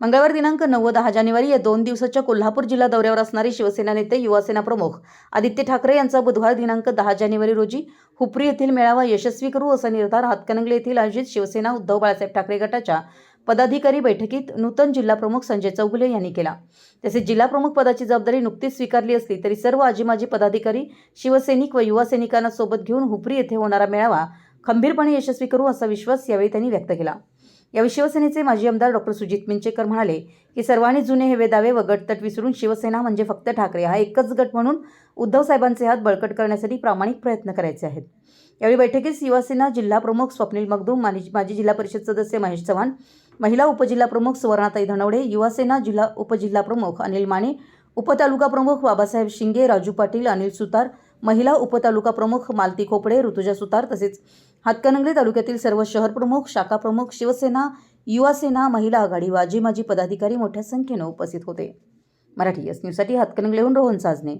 मंगळवार दिनांक नऊ दहा जानेवारी या दोन दिवसाच्या कोल्हापूर जिल्हा दौऱ्यावर असणारे शिवसेना नेते युवासेना प्रमुख आदित्य ठाकरे यांचा बुधवार दिनांक दहा जानेवारी रोजी हुपरी येथील मेळावा यशस्वी करू असा निर्धार हातकणंगले येथील आयोजित शिवसेना उद्धव बाळासाहेब ठाकरे गटाच्या पदाधिकारी बैठकीत नूतन जिल्हा प्रमुख संजय चौगुले यांनी केला. तसेच जिल्हा प्रमुख पदाची जबाबदारी नुकतीच स्वीकारली असली तरी सर्व आजी माजी पदाधिकारी शिवसैनिक व युवा सैनिकांना सोबत घेऊन हुपरी येथे होणारा मेळावा खंबीरपणे यशस्वी करू असा विश्वास यावेळी त्यांनी व्यक्त केला. यावेळी शिवसेनेचे माजी आमदार डॉक्टर सुजित मिंचेकर म्हणाले की सर्वांनी जुने हे वेदावे व गटतट विसरून शिवसेना म्हणजे फक्त ठाकरे हा एकच गट म्हणून उद्धव साहेबांचे हात बळकट करण्यासाठी प्रामाणिक प्रयत्न करायचे आहेत. यावेळी बैठकीत शिवसेना जिल्हा प्रमुख स्वप्नील मगदूम माजी माजी जिल्हा परिषद सदस्य महेश चव्हाण महिला उपजिल्हा प्रमुख सुवर्णाताई धनवडे युवासेना जिल्हा उपजिल्हा प्रमुख अनिल माने उपतालुका प्रमुख बाबासाहेब शिंगे राजू पाटील अनिल सुतार महिला उपतालुका प्रमुख मालती खोपडे ऋतुजा सुतार तसेच हातकणंगले तालुक्यातील सर्व शहर प्रमुख शाखा प्रमुख शिवसेना युवासेना महिला आघाडी वाजी माजी पदाधिकारी मोठ्या संख्येनं उपस्थित होते. मराठी एस न्यूजसाठी हातकणंगलेहून रोहन साजने.